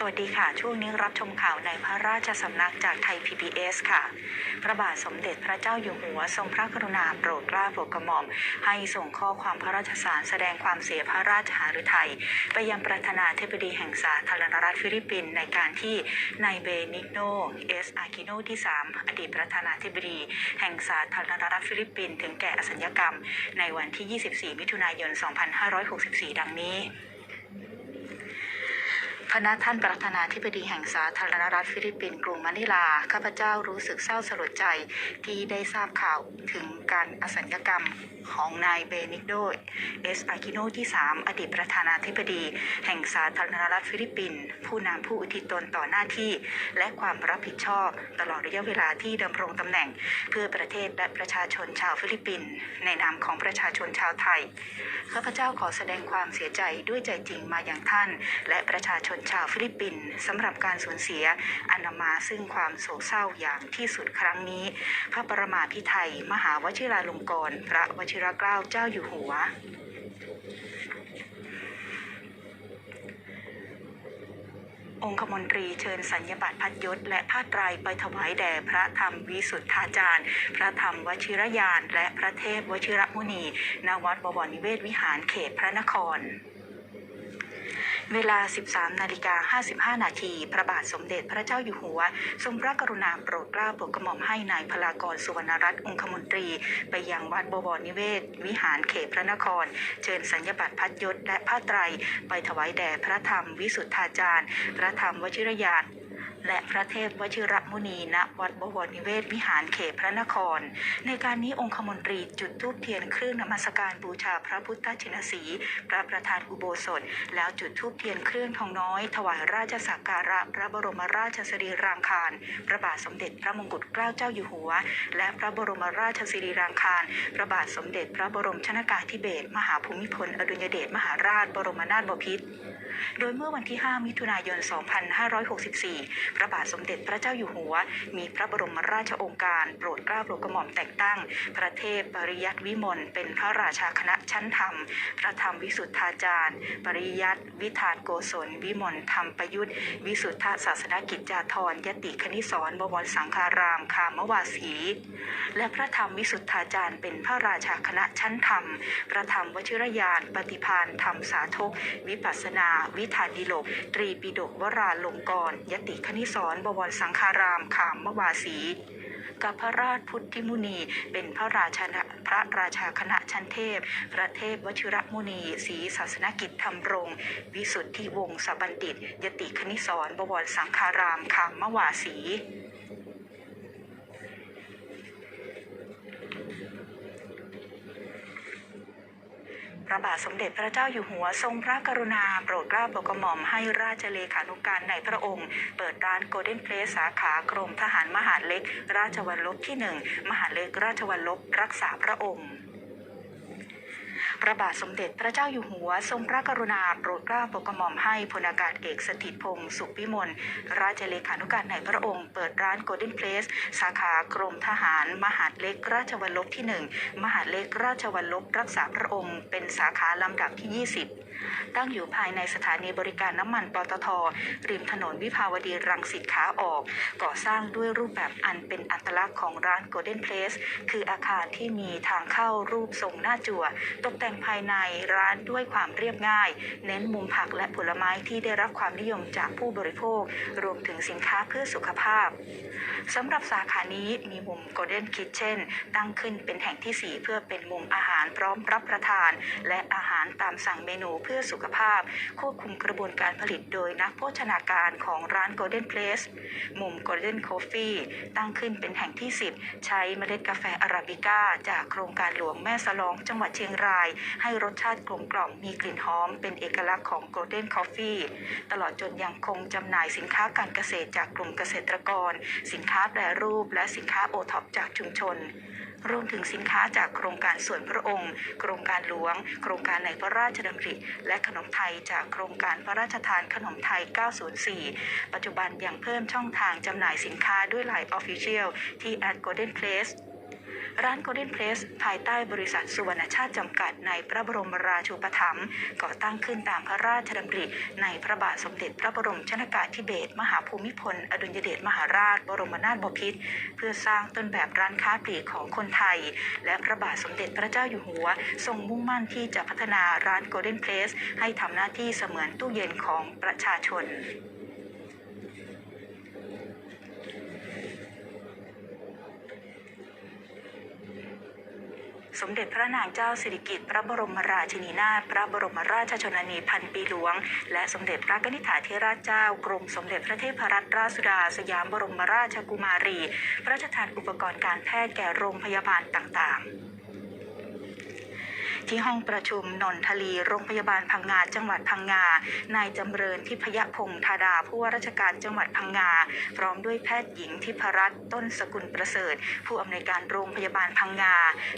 สวัสดีค่ะ ช่วงนี้รับชมข่าวในพระราชสำนักจากไทย PBS ค่ะ พระบาทสมเด็จพระเจ้าอยู่หัวทรงพระกรุณาโปรดเกล้าโปรดกระหม่อม ให้ส่งข้อความพระราชสารแสดงความเสียพระราชหฤทัยไปยังประธานาธิบดีแห่งสาธารณรัฐฟิลิปปินส์ในการที่นายเบนิกโนเอสอากิโนที่ 3 อดีตประธานาธิบดีแห่งสาธารณรัฐฟิลิปปินส์ถึงแก่อสัญญกรรม ในวันที่ 24 มิถุนายน 2564 ดังนี้ พณะท่านประธานาธิบดีแห่งสาธารณรัฐฟิลิปปินส์กรุงมะนิลา ข้าพเจ้ารู้สึกเศร้าสลดใจที่ได้ทราบข่าวถึงการอสัญกรรม ของนายเบนิกโดเอสอากิโนที่ 3 อดีตประธานาธิบดี แห่งสาธารณรัฐฟิลิปปินส์ผู้นำผู้อุทิศตนต่อหน้าที่ และความรับผิดชอบ ตลอดระยะเวลาที่ดำรงตำแหน่ง เพื่อประเทศและประชาชนชาวฟิลิปปินส์ในนามของประชาชนชาวไทยข้าพเจ้าขอแสดงความเสียใจด้วยใจจริงมาอย่างท่าน และประชาชนชาวฟิลิปปินส์สำหรับการสูญเสียอันนำมาซึ่งความโศกเศร้าอย่างที่สุดครั้งนี้ พระประมาพิไทยมหาวชิราลงกรณ์พระวชิรเกล้าเจ้าอยู่หัว องคมนตรีเชิญสัญญบัตรพัดยศ และผ้าไตรไปถวายแด่พระธรรมวิสุทธาจารย์ พระธรรมวชิรยาน และพระเทพวชิรมุนีณวัดบวรนิเวศวิหารเขตพระนคร เวลา 13 นาฬิกา 55 นาที พระบาทสมเด็จพระเจ้าอยู่หัว ทรงพระกรุณาโปรดเกล้าโปรดกระหม่อมให้นายพลากรสุวรรณรัตน์องคมนตรี ไปยังวัดบวรนิเวศ วิหารเขตพระนคร เชิญสัญญบัตรพัดยศและผ้าไตร ไปถวายแด่พระธรรมวิสุทธาจารย์ พระธรรมวชิรยาน และพระเทพวชิรมุนีณวัดบวรนิเวศวิหารเขตพระนคร ในการนี้องคมนตรีจุดธูปเทียนเครื่องนมัสการบูชาพระพุทธชินสี พระประธานอุโบสถ แล้วจุดธูปเทียนเครื่องทองน้อย ถวายราชสักการะพระบรมราชสรีรางคาร พระบาทสมเด็จพระมงกุฎเกล้าเจ้าอยู่หัว และพระบรมราชสรีรางคาร พระบาทสมเด็จพระบรมชนากาธิเบศรมหาภูมิพลอดุลยเดชมหาราชบรมนาถบพิตรโดยเมื่อวันที่ 5 มิถุนายน 2564 พระบาทสมเด็จพระเจ้าอยู่หัว มีพระบรมราชโองการ โปรดเกล้าโปรดกระหม่อมแต่งตั้ง พระเทพปริยัติวิมลเป็นพระราชาคณะชั้นธรรม พระธรรมวิสุทธาจารย์ ปริยัติวิธานโกศล วิมลธรรมประยุทธ์ วิสุทธศาสนกิจจาธรยติคณิสรบวรสังฆาราม คามวาสี และพระธรรมวิสุทธาจารย์ เป็นพระราชาคณะชั้นธรรม พระธรรมวชิรยาน ปฏิพานธรรมสาธก วิปัสนาวิธาดิโลก ตรีปิดกวราลงกร ยติคณิสรบวรสังคารามขามมวาสีกับพระราชพุทธิมุนี เป็นพระราชาพระราชาคณะชั้นเทพ พระเทพวชิรมุนีศรีศาสนกิจธรรมรง วิสุทธิวงศบัณฑิต ยติคณิสรบวรสังคารามขามมวาสี พระบาทสมเด็จพระเจ้าอยู่หัวทรงพระกรุณา โปรดเกล้าโปรดกระหม่อมให้ราชเลขานุการในพระองค์ เปิดร้านโกลเด้นเพลสสาขากรมทหารมหาดเล็ก ราชวัลลบที่หนึ่งมหาดเล็กราชวัลลบรักษาพระองค์ พระบาทสมเด็จพระเจ้าอยู่หัว ทรงพระกรุณาโปรดเกล้าโปรดกระหม่อมให้พลอากาศเอกสถิตพงศ์สุขวิมลราชเลขานุการในพระองค์ เปิดร้านโกลเด้นเพลสสาขากรมทหาร มหาดเล็กราชวัลลบที่หนึ่งมหาดเล็กราชวัลลบรักษาพระองค์ เป็นสาขาลำดับที่ 20 ตั้งอยู่ภายในสถานีบริการน้ำมันปตท ริมถนนวิภาวดีรังสิตขาออก ก่อสร้างด้วยรูปแบบอันเป็นอัตลักษณ์ของร้าน Golden Place คืออาคารที่มีทางเข้ารูปทรงหน้าจั่ว ตกแต่งภายในร้านด้วยความเรียบง่าย เน้นมุมผักและผลไม้ที่ได้รับความนิยมจากผู้บริโภค รวมถึงสินค้าเพื่อสุขภาพสำหรับสาขานี้มีมุม Golden Kitchen ตั้งขึ้นเป็นแห่งที่ 4 เพื่อเป็นมุมอาหารพร้อมรับประทาน และอาหารตามสั่งเมนูเพื่อสุขภาพ ควบคุมกระบวนการผลิตโดยนักโภชนาการของร้าน Golden Place มุม Golden Coffee ตั้งขึ้นเป็นแห่งที่ 10 ใช้เมล็ดกาแฟอาราบิก้า จากโครงการหลวงแม่สลอง จังหวัดเชียงราย ให้รสชาติกลมกล่อมมีกลิ่นหอม เป็นเอกลักษณ์ของ Golden Coffee ตลอดจนยังคงจำหน่ายสินค้าการเกษตรจากกลุ่มเกษตรกร สินค้าแปรรูป และสินค้าโอท็อปจากชุมชนรวมถึงสินค้าจากโครงการส่วนพระองค์ โครงการหลวง โครงการในพระราชดำริ และขนมไทยจากโครงการพระราชทานขนมไทย 904 ปัจจุบันยังเพิ่มช่องทางจำหน่ายสินค้าด้วยไลน์ Official ที่ at Golden Place ร้าน Golden Place ภายใต้บริษัทสุวรรณชาติจำกัดในพระบรมราชูปถัมภ์ก่อตั้งขึ้นตามพระราชดำริ ในพระบาทสมเด็จพระบรมชนากาธิเบศรมหาภูมิพล อดุลยเดชมหาราช บรมนาถบพิตรเพื่อสร้างต้นแบบร้านค้าปลีกของคนไทย และพระบาทสมเด็จพระเจ้าอยู่หัว ทรงมุ่งมั่นที่จะพัฒนาร้าน Golden Place ให้ทำหน้าที่เสมือนตู้เย็นของประชาชน สมเด็จพระนางเจ้าสิริกิติ์พระบรมราชินีนาถพระบรมราชชนนีพันปีหลวง และสมเด็จพระนิธิถาธิราชเจ้ากรมสมเด็จพระเทพรัตนราชสุดา สยามบรมราชกุมารี พระราชทานอุปกรณ์การแพทย์แก่โรงพยาบาลต่างๆ ที่ห้องประชุมนนทลีโรงพยาบาลพังงาจังหวัดพังงา นายจำเริญทิพยพงษ์ธาดาผู้ว่าราชการจังหวัดพังงา พร้อมด้วยแพทย์หญิงทิพรัตน์ต้นสกุลประเสริฐ ผู้อำนวยการโรงพยาบาลพังงา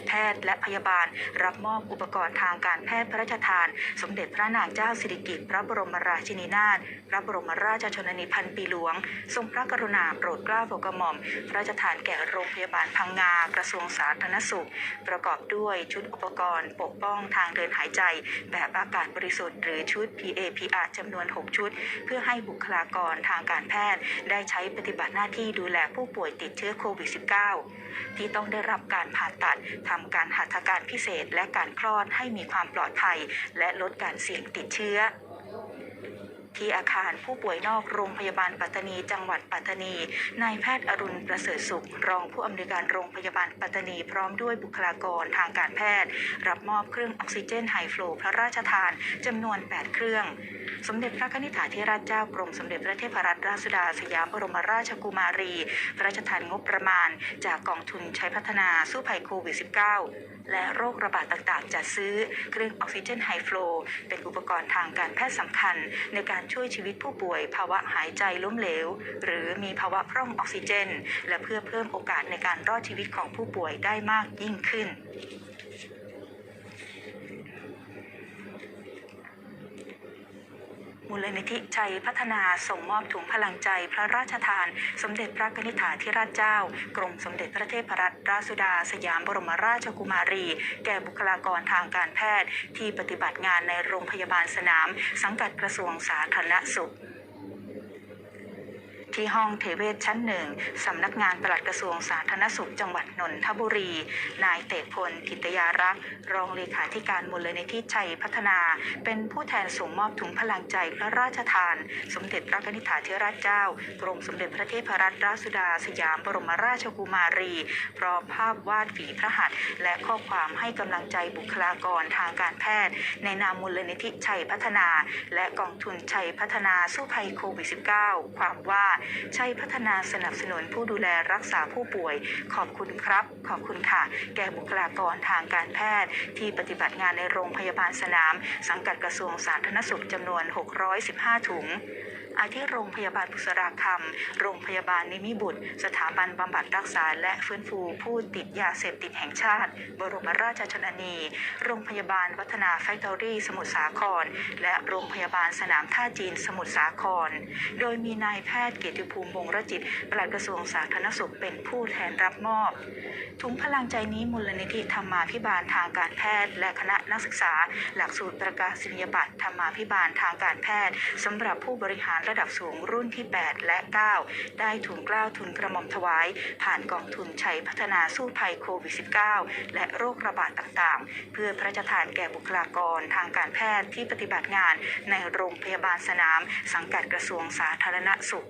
แพทย์และพยาบาลรับมอบอุปกรณ์ทางการแพทย์พระราชทาน สมเด็จพระนางเจ้าสิริกิติ์พระบรมราชินีนาถพระบรมราชชนนีพันปีหลวง ทรงพระกรุณาโปรดเกล้าโปรดกระหม่อม พระราชทานแก่โรงพยาบาลพังงา กระทรวงสาธารณสุข ประกอบด้วยชุดอุปกรณ์ปกป้องทางเดินหายใจ แบบอากาศบริสุทธิ์หรือชุด PAPR จำนวน 6 ชุด เพื่อให้บุคลากรทางการแพทย์ ได้ใช้ปฏิบัติหน้าที่ดูแลผู้ป่วยติดเชื้อโควิด -19 ที่ต้องได้รับการผ่าตัดทำการหัตถการพิเศษและการคลอดให้มีความปลอดภัย และลดการเสี่ยงติดเชื้อ ที่อาคารผู้ป่วยนอกโรงพยาบาลปัตตานี จังหวัดปัตตานี นายแพทย์อรุณประเสริฐสุข รองผู้อำนวยการโรงพยาบาลปัตตานี พร้อมด้วยบุคลากรทางการแพทย์ รับมอบเครื่องออกซิเจนไฮฟลูพระราชทานจำนวน 8 เครื่อง สมเด็จพระนิธิถาธิราชเจ้ากรมสมเด็จพระเทพรัตนราชสุดาสยามบรมราชกุมารี พระราชทานงบประมาณ จากกองทุนใช้พัฒนาสู้ภัยโควิด -19 และโรคระบาดต่างๆ จัดซื้อเครื่องออกซิเจนไฮฟลูเป็นอุปกรณ์ทางการแพทย์สำคัญ ในการช่วยชีวิตผู้ป่วย ภาวะหายใจล้มเหลว หรือมีภาวะพร่องออกซิเจน และเพื่อเพิ่มโอกาสในการรอดชีวิตของผู้ป่วยได้มากยิ่งขึ้น มูลนิธิชัยพัฒนาส่งมอบถุงพลังใจพระราชทาน สมเด็จพระนิธิถาธิราชเจ้า กรมสมเด็จพระเทพรัตนราชสุดา สยามบรมราชกุมารี แก่บุคลากรทางการแพทย์ ที่ปฏิบัติงานในโรงพยาบาลสนาม สังกัดกระทรวงสาธารณสุข ที่ห้องเทเวศชั้นหนึ่งสำนักงานปลัดกระทรวงสาธารณสุขจังหวัดนนทบุรี นายเตพลกิตยารักษ์รองเลขาธิการมูลนิธิชัยพัฒนา เป็นผู้แทนส่งมอบถุงพลังใจพระราชทาน สมเด็จพระนิธิถาธิราชเจ้ากรมสมเด็จพระเทพรัตนราชสุดาสยามบรมราชกุมารี พร้อมภาพวาดฝีพระหัตถ์และข้อความให้กำลังใจบุคลากรทางการแพทย์ ในนามมูลนิธิชัยพัฒนา และกองทุนชัยพัฒนาสู้ภัยโควิด -19 ความว่าใช้พัฒนาสนับสนุนผู้ดูแลรักษาผู้ป่วย ขอบคุณครับ ขอบคุณค่ะ แก่บุคลากรทางการแพทย์ ที่ปฏิบัติงานในโรงพยาบาลสนาม สังกัดกระทรวงสาธารณสุขจำนวน 615 ถุง อาทิโรงพยาบาลบุษราคำโรงพยาบาลนิมิบุตร สถาบันบำบัดรักษาและฟื้นฟูผู้ติดยาเสพติดแห่งชาติ บรมราชชนนี โรงพยาบาลวัฒนาแฟคทอรี่ สมุทรสาคร และโรงพยาบาลสนามท่าจีนสมุทรสาคร โดยมีนายแพทย์เกียรติภูมิวงรจิตปลัดกระทรวงสาธารณสุขเป็นผู้แทนรับมอบถุงพลังใจนี้มูลนิธิธรรมาภิบาลทางการแพทย์ และคณะนักศึกษา หลักสูตรประกาศนียบัตรธรรมาภิบาลทางการแพทย์สำหรับผู้บริหารระดับสูงรุ่นที่ 8 และ 9 ได้ทุนกล้าวทุนกระหม่อมถวาย ผ่านกองทุนชัยพัฒนาสู้ภัยโควิด -19 และโรคระบาดต่างๆ เพื่อพระราชทานแก่บุคลากรทางการแพทย์ที่ปฏิบัติงานในโรงพยาบาลสนาม สังกัดกระทรวงสาธารณสุข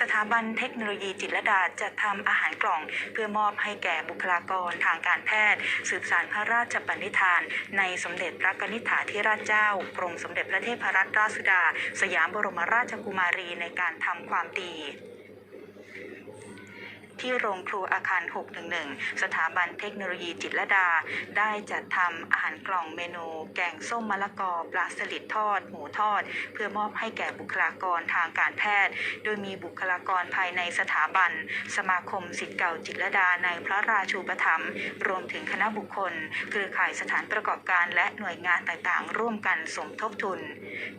สถาบันเทคโนโลยีจิตรดาจัดทำอาหารกล่อง เพื่อมอบให้แก่บุคลากรทางการแพทย์ สืบสารพระราชปณิธาน ในสมเด็จพระนิธิถาธิราชเจ้ากรมสมเด็จพระเทพรัตนราชสุดา สยามบรมราชกุมารีในการทำความดี ที่โรงครัวอาคาร 611 สถาบันเทคโนโลยีจิตรดา ได้จัดทำอาหารกล่องเมนู แกงส้มมะละกอ ปลาสลิดทอด หมูทอด เพื่อมอบให้แก่บุคลากรทางการแพทย์ โดยมีบุคลากรภายในสถาบัน สมาคมสิทธิ์เก่าจิตรดาในพระราชูปถัมภ์รวมถึงคณะบุคคล เครือข่ายสถานประกอบการและหน่วยงานต่างๆ ร่วมกันสมทบทุน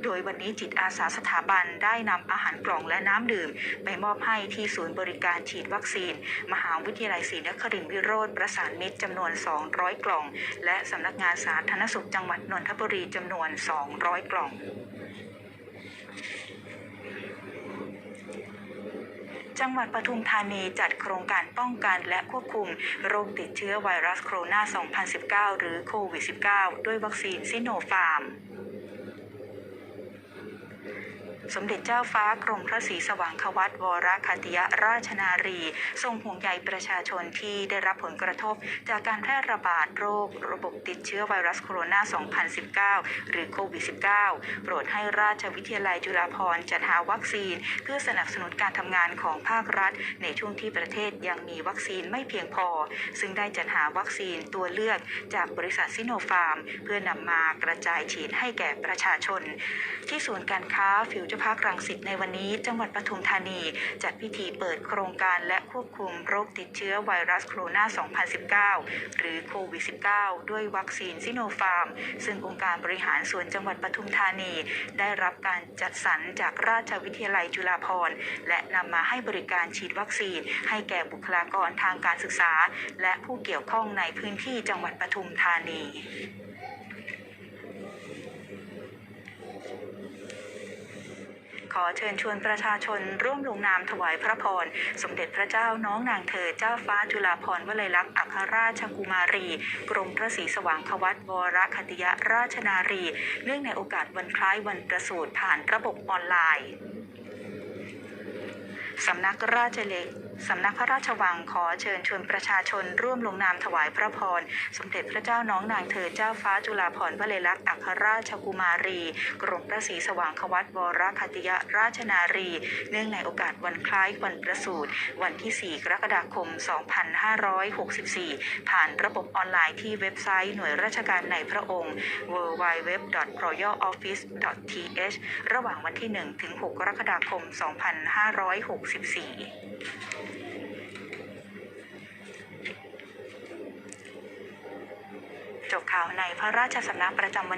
โดยวันนี้จิตอาสาสถาบันได้นำอาหารกล่องและน้ำดื่ม ไปมอบให้ที่ศูนย์บริการฉีดวัคซีนมหาวิทยาลัยศรีนครินทร์วิโรธประสานมิตรจำนวน 200 กล่อง และสำนักงานสาธารณสุขจังหวัดนนทบุรีจำนวน 200 กล่องจังหวัดปทุมธานีจัดโครงการป้องกันและควบคุมโรคติดเชื้อไวรัสโคโรนา 2019 หรือโควิด -19 ด้วยวัคซีนซิโนฟาร์ม สมเด็จเจ้าฟ้ากรมพระศรีสว่างควัตวรคติยราชนารี ทรงห่วงใยประชาชนที่ได้รับผลกระทบ จากการแพร่ระบาดโรคระบบติดเชื้อไวรัสโคโรนา 2019 หรือโควิด -19 โปรดให้ราชวิทยาลัยจุฬาภรณ์จัดหาวัคซีน เพื่อสนับสนุนการทำงานของภาครัฐ ในช่วงที่ประเทศยังมีวัคซีนไม่เพียงพอ ซึ่งได้จัดหาวัคซีนตัวเลือกจากบริษัทซิโนฟาร์ม เพื่อนำมากระจายฉีดให้แก่ประชาชน ที่ศูนย์การค้าฟิวเจอร์พาครังสิตในวันนี้จังหวัดปทุมธานี จัดพิธีเปิดโครงการและควบคุมโรคติดเชื้อไวรัสโคโรนา 2019 หรือโควิด -19 ด้วยวัคซีนซิโนฟาร์ม ซึ่งองค์การบริหารส่วนจังหวัดปทุมธานี ได้รับการจัดสรรจากราชวิทยาลัยจุฬาภรณ์ และนำมาให้บริการฉีดวัคซีน ให้แก่บุคลากรทางการศึกษา และผู้เกี่ยวข้องในพื้นที่จังหวัดปทุมธานี ขอเชิญชวนประชาชนร่วมลงนามถวายพระพร สมเด็จพระเจ้าน้องนางเธอเจ้าฟ้าจุฬาภรณ์วลัยลักษณ์อัครราชกุมารี กรมพระศรีสว่างควัตวรคติยราชนารี เนื่องในโอกาสวันคล้ายวันประสูติผ่านระบบออนไลน์ สำนักราชเลข สำนักพระราชวังขอเชิญชวนประชาชนร่วมลงนามถวายพระพร สมเด็จพระเจ้าน้องนางเธอเจ้าฟ้าจุฬาภรณ์วลัยลักษณ์อัครราชกุมารี กรมพระศรีสว่างควัตวรคติยราชนารี เนื่องในโอกาสวันคล้ายวันประสูติวันที่ 4 กรกฎาคม 2564 ผ่านระบบออนไลน์ที่เว็บไซต์หน่วยราชการในพระองค์ www.royaloffice.th ระหว่างวันที่ 1 ถึง 6 กรกฎาคม 2564 ข่าวในพระราชสำนักประจำวันนี้